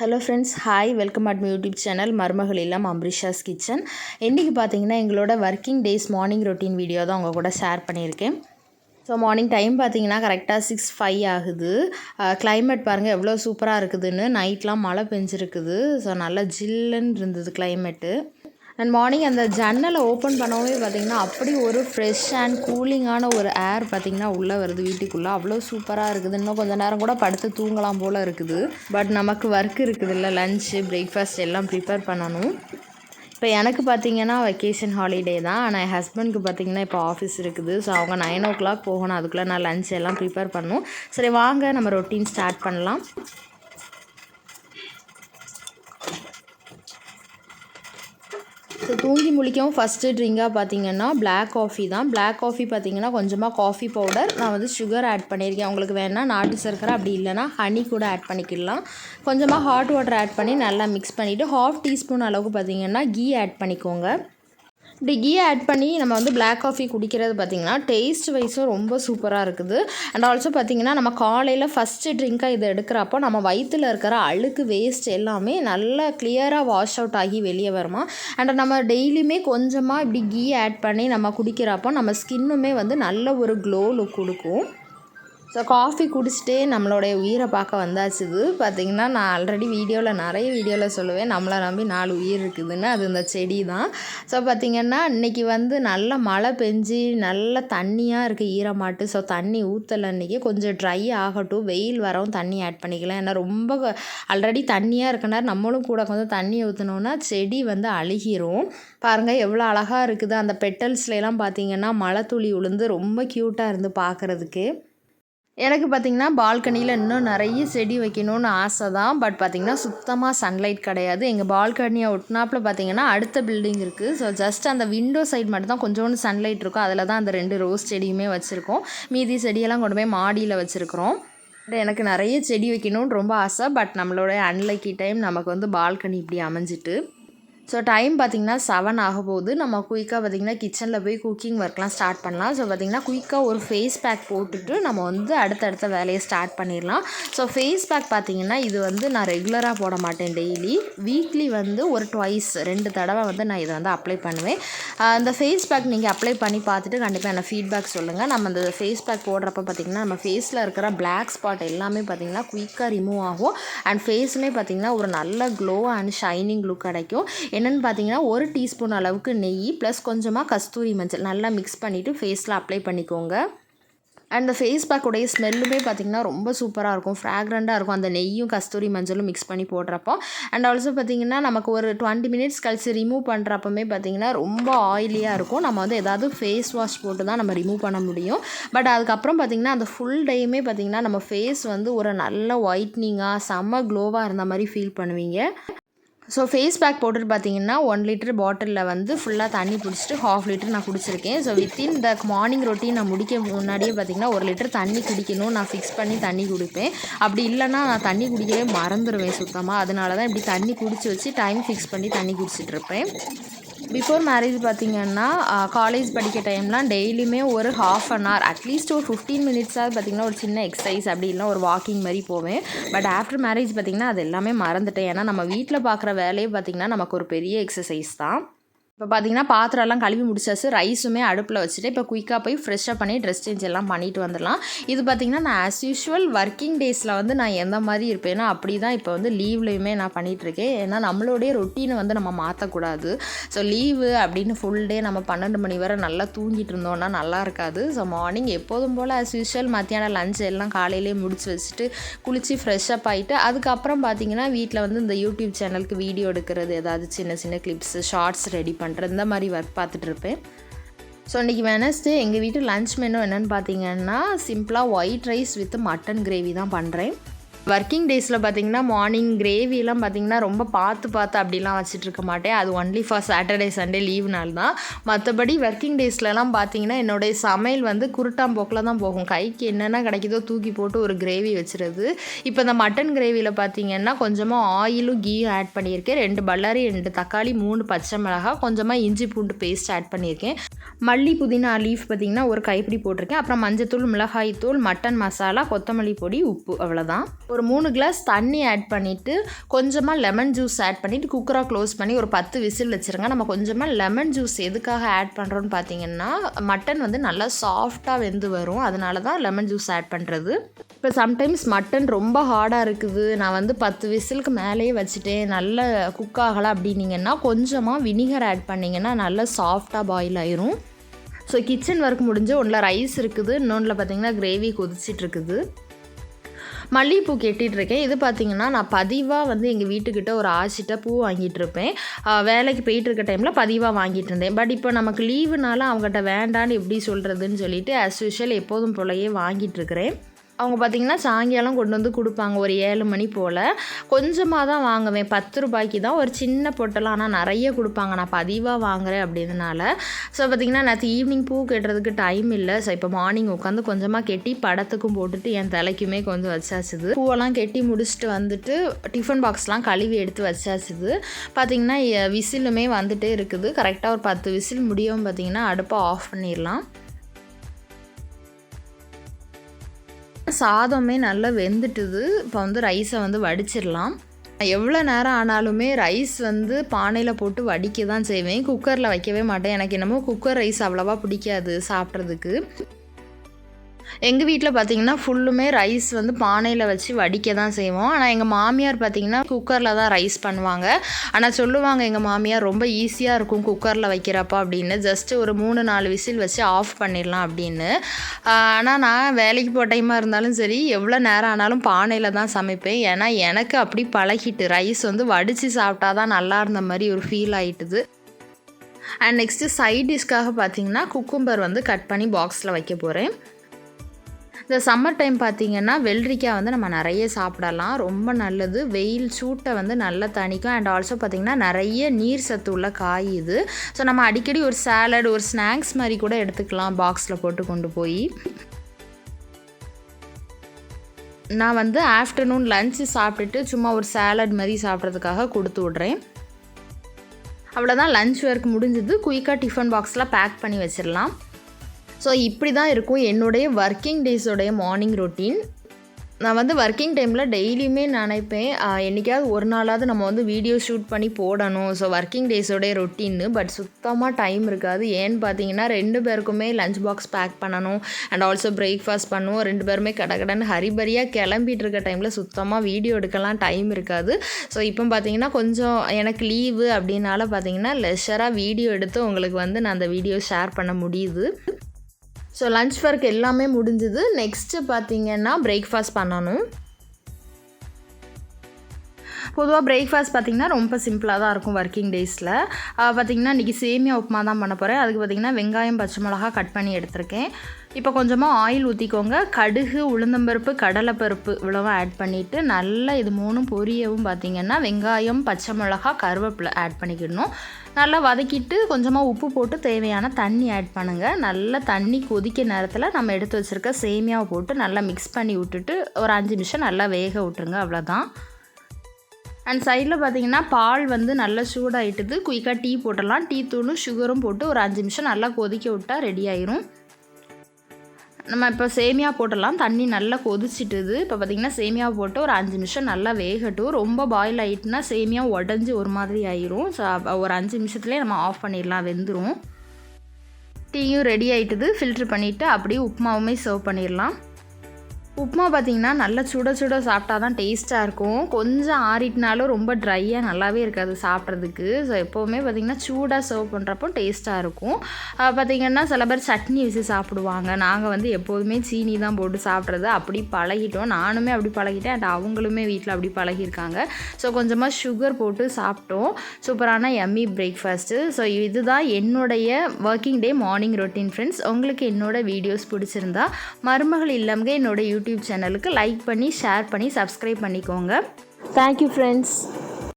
Hello friends hi welcome at my YouTube channel Marumagal Illam Amrisha's kitchen இன்றைக்கி பார்த்தீங்கன்னா எங்களோட working days morning routine video தான் உங்கள் கூட ஷேர் பண்ணியிருக்கேன். ஸோ மார்னிங் டைம் பார்த்தீங்கன்னா கரெக்டாக சிக்ஸ் ஃபைவ் ஆகுது. கிளைமேட் பாருங்கள் எவ்வளோ சூப்பராக இருக்குதுன்னு. நைட்லாம் மழை பெஞ்சிருக்குது. ஸோ நல்லா ஜில்லுன்னு இருந்தது கிளைமேட்டு அண்ட் மார்னிங் அந்த ஜன்னலை ஓப்பன் பண்ணவே பார்த்திங்கன்னா அப்படி ஒரு ஃப்ரெஷ் அண்ட் கூலிங்கான ஒரு ஏர் பார்த்திங்கன்னா உள்ளே வருது வீட்டுக்குள்ளே. அவ்வளோ சூப்பராக இருக்குது. இன்னும் கொஞ்சம் நேரம் கூட படுத்து தூங்கலாம் போல் இருக்குது. பட் நமக்கு ஒர்க் இருக்குது இல்லை. லஞ்சு பிரேக்ஃபாஸ்ட் எல்லாம் ப்ரிப்பேர் பண்ணணும். இப்போ எனக்கு பார்த்தீங்கன்னா வெக்கேஷன் ஹாலிடே தான். ஆனால் என் ஹஸ்பண்ட்க்கு பார்த்தீங்கன்னா இப்போ ஆஃபீஸ் இருக்குது. ஸோ அவங்க நைன் ஓ கிளாக் போகணும். அதுக்குள்ளே நான் லஞ்ச் எல்லாம் ப்ரிப்பேர் பண்ணணும். சரி வாங்க. நம்ம ரொட்டீன் ஸ்டார்ட் பண்ணலாம். ஸோ தூங்கி முழிக்கவும் ஃபஸ்ட்டு ட்ரிங்காக பார்த்தீங்கன்னா பிளாக் காஃபி தான். பிளாக் காஃபி பார்த்தீங்கன்னா கொஞ்சமாக காஃபி பவுடர் நான் வந்து சுகர் ஆட் பண்ணியிருக்கேன். உங்களுக்கு வேணால் நாட்டு சர்க்கரை அப்படி இல்லைனா ஹனி கூட ஆட் பண்ணிக்கலாம். கொஞ்சமாக ஹாட் வாட்டர் ஆட் பண்ணி நல்லா மிக்ஸ் பண்ணிவிட்டு ஹாஃப் டீஸ்பூன் அளவுக்கு பார்த்தீங்கன்னா கீ ஆட் பண்ணிக்கோங்க. இப்படி கீ ஆட் பண்ணி நம்ம வந்து பிளாக் காஃபி குடிக்கிறது பார்த்திங்கன்னா டேஸ்ட் வைஸும் ரொம்ப சூப்பராக இருக்குது. அண்ட் ஆல்சோ பார்த்திங்கன்னா நம்ம காலையில் ஃபஸ்ட்டு ட்ரிங்காக இதை எடுக்கிறப்போ நம்ம வயிற்றில் இருக்கிற அழுக்கு வேஸ்ட் எல்லாமே நல்லா கிளியராக வாஷ் அவுட் ஆகி வெளியே வருமா? அண்ட் நம்ம டெய்லியுமே கொஞ்சமாக இப்படி கீ ஆட் பண்ணி நம்ம குடிக்கிறப்போ நம்ம ஸ்கின்னுமே வந்து நல்ல ஒரு க்ளோ லுக் கொடுக்கும். ஸோ காஃபி குடிச்சிட்டே நம்மளுடைய உயிரை பார்க்க வந்தாச்சு இது. பார்த்திங்கன்னா நான் ஆல்ரெடி வீடியோவில் நிறைய வீடியோவில் சொல்லுவேன். நம்மளை நம்பி நாலு உயிர் இருக்குதுன்னு. அது இந்த செடி தான் ஸோ பார்த்திங்கன்னா இன்றைக்கி வந்து நல்ல மழை பெஞ்சு நல்ல தண்ணியாக இருக்குது ஈரமாட்டு. ஸோ தண்ணி ஊற்றலை இன்றைக்கி கொஞ்சம் ட்ரை ஆகட்டும். வெயில் வரவும் தண்ணி ஆட் பண்ணிக்கலாம். ஏன்னா ரொம்ப ஆல்ரெடி தண்ணியாக இருக்கனார் நம்மளும் கூட கொஞ்சம் தண்ணி ஊற்றினோன்னா செடி வந்து அழுகிரும். பாருங்கள் எவ்வளோ அழகாக இருக்குது. அந்த பெட்டல்ஸ்லாம் பார்த்திங்கன்னா மழை துளி உளுந்து ரொம்ப க்யூட்டாக இருந்து பார்க்குறதுக்கு எனக்கு பார்த்திங்கன்னா பால்கனியில் இன்னும் நிறைய செடி வைக்கணும்னு ஆசை தான் பட் பார்த்திங்கன்னா சுத்தமாக சன்லைட் கிடையாது. எங்கள் பால்கனியை ஒட்டினாப்பில் பார்த்திங்கன்னா அடுத்த பில்டிங் இருக்குது ஸோ ஜஸ்ட் அந்த விண்டோ சைட் மட்டும் தான் கொஞ்சோண்டு சன்லைட் இருக்கும். அதில் தான் அந்த ரெண்டு ரோஸ் செடியுமே வச்சுருக்கோம். மீதி செடியெல்லாம் கொண்டு போய் மாடியில் வச்சுருக்குறோம். எனக்கு நிறைய செடி வைக்கணும்னு ரொம்ப ஆசை. பட் நம்மளோட அன்லக்கி டைம் நமக்கு வந்து பால்கனி இப்படி அமைஞ்சிட்டு. ஸோ டைம் பார்த்திங்கன்னா செவன் ஆக போகுது. நம்ம குயிக்காக பார்த்திங்கன்னா கிச்சனில் போய் குக்கிங் ஒர்க்லாம் ஸ்டார்ட் பண்ணலாம். ஸோ பார்த்திங்கன்னா குயிக்காக ஒரு ஃபேஸ் பேக் போட்டுட்டு நம்ம வந்து அடுத்தடுத்த வேலையை ஸ்டார்ட் பண்ணிடலாம். ஸோ ஃபேஸ் பேக் பார்த்திங்கன்னா இது வந்து நான் ரெகுலராக போட மாட்டேன் டெய்லி வீக்லி வந்து ஒரு ட்வைஸ் ரெண்டு தடவை வந்து நான் இதை வந்து அப்ளை பண்ணுவேன். அந்த ஃபேஸ் பேக் நீங்கள் அப்ளை பண்ணி பார்த்துட்டு கண்டிப்பாக என்ன ஃபீட்பேக் சொல்லுங்கள் நம்ம அந்த ஃபேஸ் பேக் போடுறப்ப பார்த்திங்கன்னா நம்ம ஃபேஸில் இருக்கிற பிளாக் ஸ்பாட் எல்லாமே பார்த்திங்கன்னா குயிக்காக ரிமூவ் ஆகும். அண்ட் ஃபேஸுமே பார்த்திங்கன்னா ஒரு நல்ல க்ளோ அண்ட் ஷைனிங் லுக் கிடைக்கும். என்னென்னு பார்த்தீங்கன்னா ஒரு டீஸ்பூன் அளவுக்கு நெய் ப்ளஸ் கொஞ்சமாக கஸ்தூரி மஞ்சள் நல்லா மிக்ஸ் பண்ணிவிட்டு ஃபேஸில் அப்ளை பண்ணிக்கோங்க. அண்ட் ஃபேஸ் பேக்குடைய ஸ்மெல்லுமே பார்த்திங்கன்னா ரொம்ப சூப்பராக இருக்கும். ஃப்ராக்ரண்ட்டாக இருக்கும். அந்த நெய்யும் கஸ்தூரி மஞ்சளும் மிக்ஸ் பண்ணி போடுறப்போ. அண்ட் ஆல்சோ பார்த்திங்கன்னா நமக்கு ஒரு டுவெண்ட்டி மினிட்ஸ் கழிச்சு ரிமூவ் பண்ணுறப்பமே பார்த்திங்கன்னா ரொம்ப ஆயிலியாக இருக்கும். நம்ம வந்து ஏதாவது ஃபேஸ் வாஷ் போட்டு தான் நம்ம ரிமூவ் பண்ண முடியும். பட் அதுக்கப்புறம் பார்த்திங்கன்னா அந்த ஃபுல் டேயுமே பார்த்திங்கன்னா நம்ம ஃபேஸ் வந்து ஒரு நல்ல ஒயிட்னிங்காக செம்ம க்ளோவாக இருந்த மாதிரி ஃபீல் பண்ணுவீங்க. ஸோ ஃபேஸ் பேக் போட்டுட்டு பார்த்தீங்கன்னா ஒன் லிட்டர் பாட்டிலில் வந்து ஃபுல்லாக தண்ணி பிடிச்சிட்டு ஹாஃப் லிட்டர் நான் குடிச்சிருக்கேன். So within the morning routine நான் முடிக்க முன்னாடியே பார்த்தீங்கன்னா ஒரு லிட்டர் தண்ணி குடிக்கணும். நான் ஃபிக்ஸ் பண்ணி தண்ணி குடிப்பேன். அப்படி இல்லைன்னா நான் தண்ணி குடிக்கவே மறந்துடுவேன் சுத்தமாக அதனால தான் இப்படி தண்ணி குடிச்சு வச்சு டைம் ஃபிக்ஸ் பண்ணி தண்ணி குடிச்சிட்ருப்பேன் பிஃபோர் மேரேஜ் பார்த்திங்கன்னா காலேஜ் படிக்க டைம்லாம் டெய்லியுமே ஒரு half an hour at least ஒரு ஃபிஃப்டீன் மினிட்ஸாவது பார்த்திங்கன்னா ஒரு சின்ன எக்ஸசைஸ் அப்படி இல்லைனா ஒரு வாக்கிங் மாதிரி போவேன். பட் ஆஃப்டர் மேரேஜ் பார்த்திங்கன்னா அது எல்லாமே மறந்துட்டேன். ஏன்னா நம்ம வீட்டில் பார்க்குற வேலையே பார்த்திங்கன்னா நமக்கு ஒரு பெரிய எக்ஸசைஸ் தான். இப்போ பார்த்தீங்கன்னா பாத்திரம்லாம் கழுவி முடிச்சாச்சு. ரைஸுமே அடுப்பில் வச்சுட்டு இப்போ குயிக்காக போய் ஃப்ரெஷ்ஷாக பண்ணி ட்ரெஸ் சேஞ்ச் எல்லாம் பண்ணிட்டு வந்துடலாம். இது பார்த்திங்கன்னா நான் ஆஸ் யூஷுவல் ஒர்க்கிங் டேஸில் வந்து நான் எந்த மாதிரி இருப்பேன்னா அப்படி தான் இப்போ வந்து லீவ்லேயுமே நான் பண்ணிகிட்ருக்கேன் ஏன்னா நம்மளுடைய ரொட்டீனை வந்து நம்ம மாற்றக்கூடாது ஸோ லீவு அப்படின்னு ஃபுல் டே நம்ம பன்னெண்டு மணி வரை நல்லா தூங்கிட்டு இருந்தோம்னா நல்லா இருக்காது. ஸோ மார்னிங் எப்போதும் போல் ஆஸ் யூஷுவல் மத்தியானம் லஞ்ச் எல்லாம் காலையிலேயே முடிச்சு வச்சுட்டு குளித்து ஃப்ரெஷ்ஷப் ஆகிட்டு அதுக்கப்புறம் பார்த்திங்கன்னா வீட்டில் வந்து இந்த யூடியூப் சேனலுக்கு வீடியோ எடுக்கிறது ஏதாவது சின்ன சின்ன கிளிப்ஸு ஷார்ட்ஸ் ரெடி பண்ணி பண்ணுறது இந்த மாதிரி ஒர்க் பார்த்துட்ருப்பேன். ஸோ இன்றைக்கி வெனஸ்டே எங்கள் வீட்டு லன்ச் மெனு என்னென்னு பார்த்தீங்கன்னா சிம்பிளாக white rice with mutton gravy தான் பண்ணுறேன் ஒர்க்கிங் டேஸில் பார்த்திங்கன்னா மார்னிங் கிரேவிலாம் பார்த்திங்கன்னா ரொம்ப பார்த்து பார்த்து அப்படிலாம் வச்சுட்டு இருக்க மாட்டேன். அது only for Saturday Sunday leave நாள் தான். மற்றபடி ஒர்க்கிங் டேஸ்லலாம் பார்த்திங்கன்னா என்னுடைய சமையல் வந்து குருட்டாம்போக்கில் தான் போகும். கைக்கு என்னென்ன கிடைக்குதோ தூக்கி போட்டு ஒரு கிரேவி வச்சுருது. இப்போ இந்த மட்டன் கிரேவியில் பார்த்திங்கன்னா கொஞ்சமாக ஆயிலும் கீயும் ஆட் பண்ணியிருக்கேன். ரெண்டு பல்லாரி ரெண்டு தக்காளி மூணு பச்சை மிளகா கொஞ்சமாக இஞ்சி பூண்டு பேஸ்ட் ஆட் பண்ணியிருக்கேன். மல்லி புதினா லீஃப் பார்த்திங்கன்னா ஒரு கைப்பிடி போட்டிருக்கேன். அப்புறம் மஞ்சத்தூள் மிளகாய்த்தூள் மட்டன் மசாலா கொத்தமல்லி பொடி உப்பு அவ்வளோதான் ஒரு மூணு கிளாஸ் தண்ணி ஆட் பண்ணிவிட்டு கொஞ்சமாக லெமன் ஜூஸ் ஆட் பண்ணிவிட்டு குக்கராக க்ளோஸ் பண்ணி ஒரு பத்து விசில் வச்சுருங்க. நம்ம கொஞ்சமாக லெமன் ஜூஸ் எதுக்காக ஆட் பண்ணுறோன்னு பார்த்தீங்கன்னா மட்டன் வந்து நல்லா சாஃப்டாக வெந்து வரும். அதனால தான் லெமன் ஜூஸ் ஆட் பண்ணுறது இப்போ சம்டைம்ஸ் மட்டன் ரொம்ப ஹார்டாக இருக்குது. நான் வந்து பத்து விசிலுக்கு மேலேயே வச்சுட்டேன். நல்ல குக் ஆகலை அப்படின்னீங்கன்னா கொஞ்சமாக வினிகர் ஆட் பண்ணிங்கன்னா நல்லா சாஃப்டாக பாயில் ஆயிரும். ஸோ கிச்சன் ஒர்க் முடிஞ்சு ஒன்றில் ரைஸ் இருக்குது. இன்னொன்றில் பார்த்தீங்கன்னா கிரேவி கொதிச்சிட்ருக்குது மல்லிகைப்பூ கெட்டிகிட்டு இருக்கேன் இது பார்த்தீங்கன்னா நான் பதிவாக வந்து எங்கள் வீட்டுக்கிட்ட ஒரு ஆச்சிட்ட பூ வாங்கிட்டு இருப்பேன் வேலைக்கு போயிட்டு இருக்க டைமில் பதிவாக வாங்கிட்டு இருந்தேன் பட் இப்போ நமக்கு லீவுனால அவங்ககிட்ட வேண்டான்னு எப்படி சொல்கிறதுன்னு சொல்லிட்டு அஸ் யூஷுவல் எப்போதும் போலயே வாங்கிட்டு இருக்கிறேன் அவங்க பார்த்திங்கன்னா சாயங்காலம் கொண்டு வந்து கொடுப்பாங்க ஒரு ஏழு மணி போல். கொஞ்சமாக தான் வாங்குவேன். பத்து ரூபாய்க்கு தான் ஒரு சின்ன பொட்டெல்லாம் ஆனால் நிறைய கொடுப்பாங்க. நான் பதிவாக வாங்குறேன் அப்படின்றனால ஸோ பார்த்திங்கன்னா நேற்று ஈவினிங் பூ கட்டுறதுக்கு டைம் இல்லை. ஸோ இப்போ மார்னிங் உட்காந்து கொஞ்சமாக கெட்டி படத்துக்கும் போட்டுட்டு என் தலைக்குமே கொஞ்சம் வச்சாச்சுது. பூவெல்லாம் கெட்டி முடிச்சுட்டு வந்துட்டு டிஃபன் பாக்ஸ்லாம் கழுவி எடுத்து வச்சாச்சுது. பார்த்திங்கன்னா விசிலுமே வந்துகிட்டே இருக்குது. கரெக்டாக ஒரு பத்து விசில் முடியும். பார்த்திங்கன்னா அடுப்பை ஆஃப் பண்ணிடலாம். சாதமே நல்லா வெந்துட்டுது. இப்போ வந்து ரைஸை வந்து வடிச்சிடலாம். எவ்வளோ நேரம் ஆனாலுமே ரைஸ் வந்து பானையில் போட்டு வடிக்க தான் செய்வேன். குக்கரில் வைக்கவே மாட்டேன். எனக்கு என்னமோ குக்கர் ரைஸ் அவ்வளோவா பிடிக்காது சாப்பிட்றதுக்கு. எங்கள் வீட்டில் பார்த்தீங்கன்னா ஃபுல்லுமே ரைஸ் வந்து பானையில் வச்சு வடிக்க தான் செய்வோம். ஆனால் எங்கள் மாமியார் பார்த்தீங்கன்னா குக்கரில் தான் ரைஸ் பண்ணுவாங்க. ஆனால் சொல்லுவாங்க எங்கள் மாமியார் ரொம்ப ஈஸியாக இருக்கும் குக்கரில் வைக்கிறப்ப அப்படின்னு. ஜஸ்ட் ஒரு மூணு நாலு விசில் வச்சு ஆஃப் பண்ணிடலாம் அப்படின்னு. ஆனால் நான் வேலைக்கு போகிற டைமாக இருந்தாலும் சரி எவ்வளோ நேரம் ஆனாலும் பானையில் தான் சமைப்பேன். ஏன்னா எனக்கு அப்படி பழகிட்டு ரைஸ் வந்து வடித்து சாப்பிட்டா தான் நல்லா இருந்த மாதிரி ஒரு ஃபீல் ஆயிட்டுது. அண்ட் நெக்ஸ்ட்டு சைட் டிஷ்க்காக பார்த்தீங்கன்னா குக்கும்பர் வந்து கட் பண்ணி பாக்ஸில் வைக்க போகிறேன் இந்த சம்மர் டைம் பார்த்திங்கன்னா வெள்ளரிக்காய் வந்து நம்ம நிறைய சாப்பிடலாம். ரொம்ப நல்லது. வெயில் சூட்டை வந்து நல்லா தணிக்கும். அண்ட் ஆல்சோ பார்த்திங்கன்னா நிறைய நீர் சத்து உள்ள காய் இது. ஸோ நம்ம அடிக்கடி ஒரு சாலட் ஒரு ஸ்நாக்ஸ் மாதிரி கூட எடுத்துக்கலாம் பாக்ஸில் போட்டு கொண்டு போய். நான் வந்து ஆஃப்டர்நூன் லஞ்சு சாப்பிட்டுட்டு சும்மா ஒரு சாலட் மாதிரி சாப்பிட்றதுக்காக கொடுத்து விட்றேன். அவ்வளோதான் லஞ்ச் ஒர்க் முடிஞ்சது. குயிக்காக டிஃபன் பாக்ஸில் பேக் பண்ணி வச்சிடலாம். ஸோ இப்படி தான் இருக்கும் என்னுடைய ஒர்க்கிங் டேஸோடைய மார்னிங் ரொட்டீன் நான் வந்து ஒர்க்கிங் டைமில் டெய்லியுமே நினைப்பேன். என்றைக்காவது என்னைக்காவது ஒரு நாளாவது நம்ம வந்து வீடியோ ஷூட் பண்ணி போடணும். ஸோ ஒர்க்கிங் டேஸோடைய ரொட்டீன்னு பட் சுத்தமாக டைம் இருக்காது. ஏன்னு பார்த்தீங்கன்னா ரெண்டு பேருக்குமே லஞ்ச் பாக்ஸ் பேக் பண்ணணும். அண்ட் ஆல்சோ பிரேக்ஃபாஸ்ட் பண்ணுவோம். ரெண்டு பேருமே கடகடன்னு ஹரிபரியாக கிளம்பிட்டு இருக்க டைமில் சுத்தமாக வீடியோ எடுக்கலாம் டைம் இருக்காது. ஸோ இப்போ பார்த்தீங்கன்னா கொஞ்சம் எனக்கு லீவு அப்படின்னால பார்த்தீங்கன்னா லெஷராக வீடியோ எடுத்து உங்களுக்கு வந்து நான் அந்த வீடியோ ஷேர் பண்ண முடியுது. ஸோ லஞ்ச் ஒர்க் எல்லாமே முடிஞ்சுது. நெக்ஸ்ட்டு பார்த்தீங்கன்னா பிரேக்ஃபாஸ்ட் பண்ணணும். பொதுவாக பிரேக்ஃபாஸ்ட் பார்த்திங்கன்னா ரொம்ப சிம்பிளாக தான் இருக்கும் ஒர்க்கிங் டேஸில் பார்த்திங்கன்னா இன்றைக்கி சேமியா உப்புமா தான் பண்ண போகிறேன் அதுக்கு பார்த்திங்கன்னா வெங்காயம் பச்சை மிளகா கட் பண்ணி எடுத்திருக்கேன். இப்போ கொஞ்சமாக ஆயில் ஊற்றிக்கோங்க கடுகு உளுந்தம்பருப்பு கடலைப்பருப்பு இவ்வளவும் ஆட் பண்ணிவிட்டு நல்லா இது மூணும் பொரியவும் பார்த்திங்கன்னா வெங்காயம் பச்சை மிளகா கருவேப்பிலை ஆட் பண்ணிக்கிடணும். நல்லா வதக்கிட்டு கொஞ்சமாக உப்பு போட்டு தேவையான தண்ணி ஆட் பண்ணுங்கள் நல்லா தண்ணி கொதிக்க நேரத்தில் நம்ம எடுத்து வச்சுருக்க சேமியாவை போட்டு நல்லா மிக்ஸ் பண்ணி விட்டுட்டு ஒரு அஞ்சு நிமிஷம் நல்லா வேக விட்டுருங்க. அவ்வளோதான் அண்ட் சைடில் பார்த்தீங்கன்னா பால் வந்து நல்லா சூடாயிட்டுது. குயிக்காக டீ போட்டுடலாம். டீ தூளும் சுகரும் போட்டு ஒரு அஞ்சு நிமிஷம் நல்லா கொதிக்க விட்டால் ரெடி ஆயிரும். நம்ம இப்போ சேமியா போட்டுடலாம். தண்ணி நல்லா கொதிச்சிட்டுது. இப்போ பார்த்திங்கன்னா சேமியா போட்டு ஒரு அஞ்சு நிமிஷம் நல்லா வேகட்டும். ரொம்ப பாயில் ஆகிட்டுனா சேமியா உடஞ்சி ஒரு மாதிரி ஆயிரும். ஸோ ஒரு அஞ்சு நிமிஷத்துலேயே நம்ம ஆஃப் பண்ணிடலாம். வெந்துடும் டீயும் ரெடி ஆகிட்டுது ஃபில்ட்ரு பண்ணிவிட்டு அப்படியே உப்புமாவுமே சர்வ் பண்ணிடலாம். உப்புமா பார்த்திங்கன்னா நல்லா சுட சுட சாப்பிட்டா தான் டேஸ்ட்டாக இருக்கும். கொஞ்சம் ஆறிட்டினாலும் ரொம்ப ட்ரையாக நல்லாவே இருக்காது சாப்பிட்றதுக்கு. ஸோ எப்போவுமே பார்த்திங்கன்னா சூடாக சர்வ் பண்ணுறப்போ டேஸ்ட்டாக இருக்கும். பார்த்திங்கன்னா சில பேர் சட்னி வச்சு சாப்பிடுவாங்க. நாங்கள் வந்து எப்போதுமே சீனி தான் போட்டு சாப்பிட்றது. அப்படி பழகிட்டோம். நானுமே அப்படி பழகிட்டேன். அண்ட் அவங்களுமே வீட்டில் அப்படி பழகியிருக்காங்க. ஸோ கொஞ்சமாக சுகர் போட்டு சாப்பிட்டோம். சூப்பரான எம்மி பிரேக்ஃபாஸ்ட்டு ஸோ இதுதான் என்னுடைய working day morning routine friends உங்களுக்கு என்னோடய வீடியோஸ் பிடிச்சிருந்தா மருமகள் இல்லாமையே என்னோடய யூடியூப் யூடியூப் சேனலுக்கு லைக் பண்ணி ஷேர் பண்ணி சப்ஸ்கிரைப் பண்ணிக்கோங்க. Thank you friends